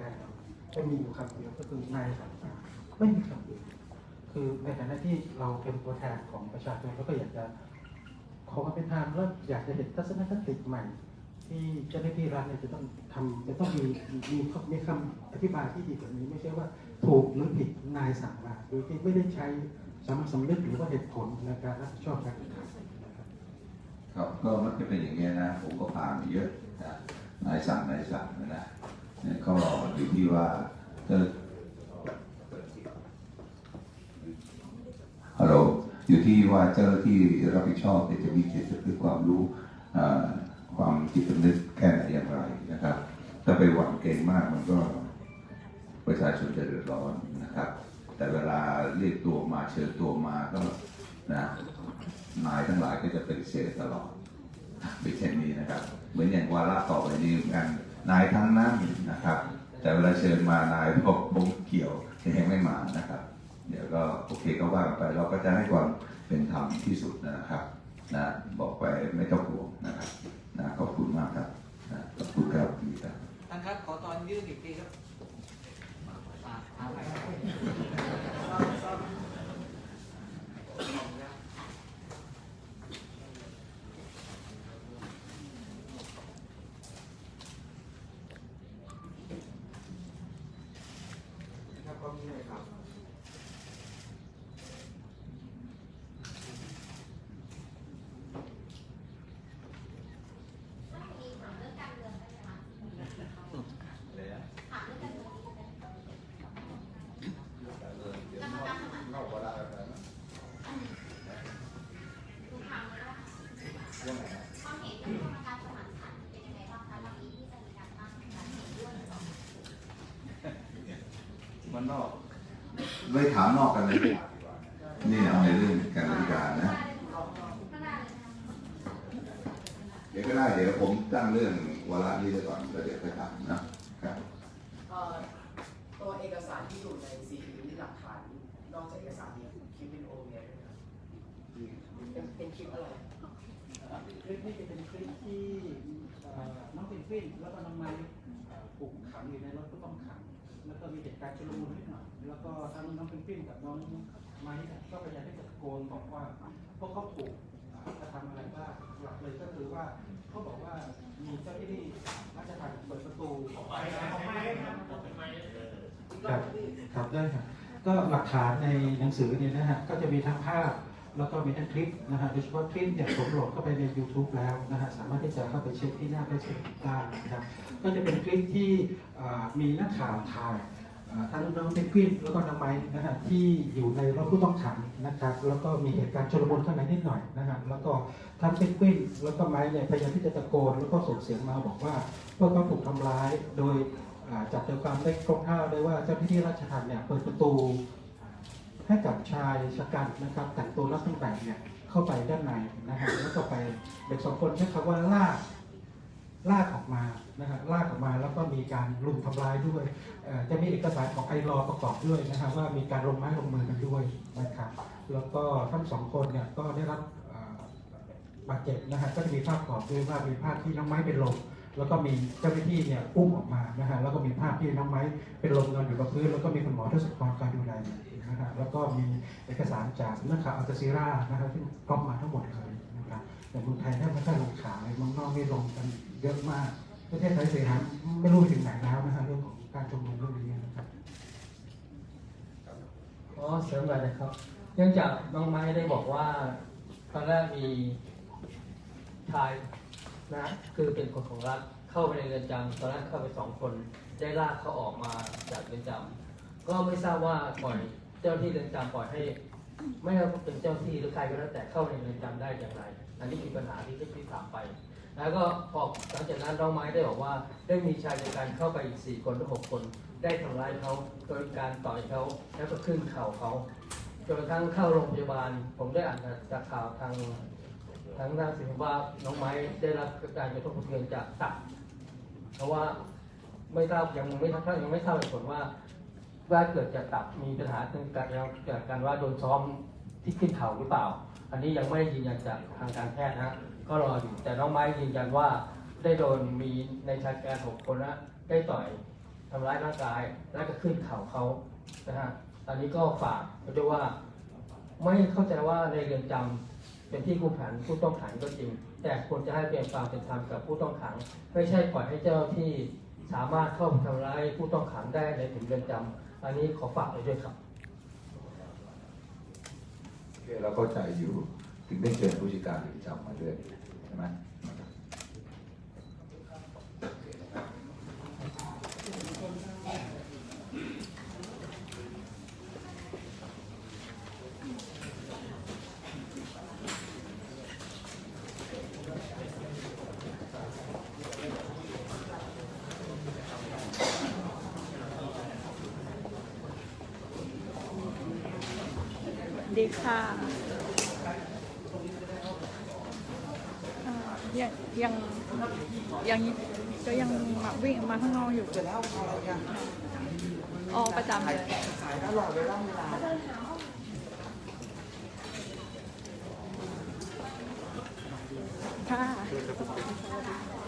แกนมีอยู่คำเดียวก็คือนายสั่งมาไม่มีคำอื่นคือในฐานะที่เราเป็นตัวแทนของประชาชนเราก็อยากจะขอความเป็นธรรมแล้วอยากจะเห็นทัศนคติใหม่ ที่เจ้าหน้าที่รัฐเนี่ยจะต้องทำจะต้องมีมีมีคำอธิบายที่ดีกว่านี้ ไม่ใช่ว่าถูกหรือผิดนายสั่งมาโดยที่ไม่ได้ใช้สามัญสำนึกหรือว่าเหตุผลในการรับผิดชอบการกระทำนะครับก็มักจะเป็นอย่างนี้นะผมก็ผ่านมาเยอะนะนายสั่งนายสั่งนะนะเนี่ย ก็อยู่ที่ว่าเจ้าฮัลโหลอยู่ที่ว่าเจ้าหน้าที่รับผิดชอบจะมีจิตสำนึกความรู้ความจิตสำนึกแค่ไหนอย่างไรนะครับ ถ้าไปหวังเก่งมากมันก็ประชาชนจะเดือดร้อนนะครับ แต่เวลาเรียกตัวมาเชิญตัวมาก็นะนายทั้งหลายก็จะปฏิเสธตลอดเป็นเช่นนี้นะครับ เหมือนอย่างวาระต่อไปนี้เหมือนกัน นายทั้งนั้นนะครับ แต่เวลาเชิญมานายบอกผมเกี่ยวยังไม่มานะครับ เดี๋ยวก็โอเคก็ว่ากันไปเราก็จะให้ความเป็นธรรมที่สุดนะครับนะบอกไปไม่ต้องห่วงนะครับนะขอบคุณมากครับนะขอบคุณครับดีครับท่านครับขอตอนยื่นอีกทีครับอ่าเอาไปครับ ครับก็มีเลยครับ ความเห็นเรื่องกรรมการสมานฉันท์เป็นยังไงบ้างคะวันนี้ที่จะมีการตั้งการเห็นด้วยหรือเปล่า มันนอกไม่ถามนอกกันเลยนี่เอาในเรื่องการบริการนะข้างหน้าเลยนะคะเดี๋ยวก็ได้เดี๋ยวผมตั้งเรื่องวาระนี้ไว้ก่อนแล้วเดี๋ยวไปถามนะครับเอ่อตัวเอกสารที่อยู่ในซีดีนี่หลักฐานนอกจากเอกสารมีคลิปวิดีโอมีอะไรด้วยไหมครับเป็นเป็นคลิปอะไรคลิปนี้จะเป็นคลิปที่เอ่อน้องเพนกวินแล้วก็น้องไม้เอ่อถูกขังอยู่ในรถผู้ต้องขัง แล้วก็มีเหตุการณ์ชุลมุนนิดหน่อยแล้วก็ทั้งน้องเพนกวินกับน้องไม้ก็พยายามที่จะตะโกนบอกว่าพวกเขาถูกเอ่อกระทำอะไรบ้างหลักเลยก็คือว่าเขาบอกว่ามีเจ้าหน้าที่ราชการเปิดประตูออกไปออกไปครับครับได้ครับก็หลักฐานในหนังสือเนี่ยนะฮะก็จะมีทั้งภาพ แล้วก็มีทั้งคลิปนะฮะโดยเฉพาะคลิปเนี่ยผมโหลดเข้าไปใน YouTube แล้วนะฮะสามารถที่จะเข้าไปเช็คที่หน้าเฟซบุ๊กได้นะครับก็จะเป็นคลิปที่มีนักข่าวถ่ายอ่าทั้งน้องเพนกวินแล้วก็น้องไม้นะฮะที่อยู่ในรถผู้ต้องขังนะครับ แล้วก็มีเหตุการณ์ชุลมุนข้างในนิดหน่อยนะฮะแล้วก็ทั้งเพนกวินแล้วก็ไม้เนี่ยพยายามที่จะตะโกนแล้วก็ส่งเสียงมาบอกว่าพวกเขาถูกทำร้ายโดยจับใจความได้คร่าวๆเลยว่าเจ้าหน้าที่ราชทัณฑ์เนี่ยเปิดประตู ให้กับชายชะกันนะครับแต่งตัวลักษณะแบบเนี่ยเข้าไปด้านในนะฮะแล้วก็ไปเด็กสองคนใช้คำว่าลากลากออกมานะฮะลากออกมาแล้วก็มีการลุมทำร้ายด้วยจะมีเอกสารของไอรอประกอบด้วยนะฮะว่ามีการลงไม้ลงมือกันด้วยนะครับแล้วก็ทั้งสองคนเนี่ยก็ได้รับบาดเจ็บนะฮะก็จะมีภาพประกอบด้วยว่ามีภาพที่น้องไม้เป็นลม แล้วก็มีเจ้าหน้าที่เนี่ยอุ้มออกมานะฮะแล้วก็มีภาพที่น้องไม้เป็นลมนอนอยู่กับพื้น แล้วก็มีคุณหมอทศพรการดูแลอยู่นะฮะแล้วก็มีเอกสารจากนักข่าวอัลจาซีรานะครับซึ่งก๊อปมาทั้งหมดเลยนะครับแต่เมืองไทยแทบไม่ค่อยลงข่าวเลยมืองนอกนี่ลงกันเยอะมากประเทศไทยเสียหายไม่รู้ถึงไหนแล้วนะฮะเรื่องของการชุมนุมเรื่องนี้นะครับขอเสริมหน่อยนะครับ เนื่องจากน้องไม้ได้บอกว่าตอนแรกมีชาย นะคือเป็นคนของรัฐเข้าไปในเรือนจำตอนแรกเข้าไปสองคนได้ลากเขาออกมาจากเรือนจำก็ไม่ทราบว่าปล่อยเจ้าที่เรือนจำปล่อยให้ ไม่ว่าเป็นเจ้าที่หรือใครก็แล้วแต่เข้าในเรือนจำได้อย่างไร อันนี้คือปัญหาที่ที่ถามไป แล้วก็พอหลังจากนั้นน้องไม้ได้บอกว่า ได้มีชายในการเข้าไปอีกสี่คนหรือหกคน ได้ทำร้ายเขาโดยการต่อยเขาแล้วก็ขึ้นเข่าเขาจนกระทั่งเข้าโรงพยาบาล ผมได้อ่านจากข่าวทาง ทางด้านสิงว่าน้องไม้ได้รับการกระทบกระเทือนจากตับเพราะว่าไม่ทราบยังไม่ทราบยังไม่ทราบเหตุผลว่าว่าเกิดจากตับมีปัญหาเรื่องการจากการว่าโดนซ้อมที่ขึ้นเขาหรือเปล่า อันนี้ยังไม่ได้ยืนยันจากทางการแพทย์นะก็รออยู่แต่น้องไม้ยืนยันว่าได้โดนมีในชายแดนหกคนนะได้ต่อยทำร้ายร่างกาย และก็ขึ้นเข่าเขานะฮะอันนี้ก็ฝากเขาจะว่า ไม่เข้าใจว่าในเรือนจำ เป็นที่คุมขังผู้ต้องขังก็จริง แต่ควรจะให้เป็นความเป็นธรรมกับผู้ต้องขัง ไม่ใช่ปล่อยให้เจ้าที่สามารถเข้าไปทำร้ายผู้ต้องขังได้ในถึงเรือนจำอันนี้ขอฝากไว้ด้วยครับโอเคเราเข้าใจอยู่ถึงได้เชิญผู้จัดการเรือนจำมาด้วยใช่ไหม ดีค่ะอ่ายังยังยังก็ยังมาวิ่งมาข้างนอกอยู่จะเล่าอะไรกันออกประจำเลยขายตลอดเวลาเวลาค่ะ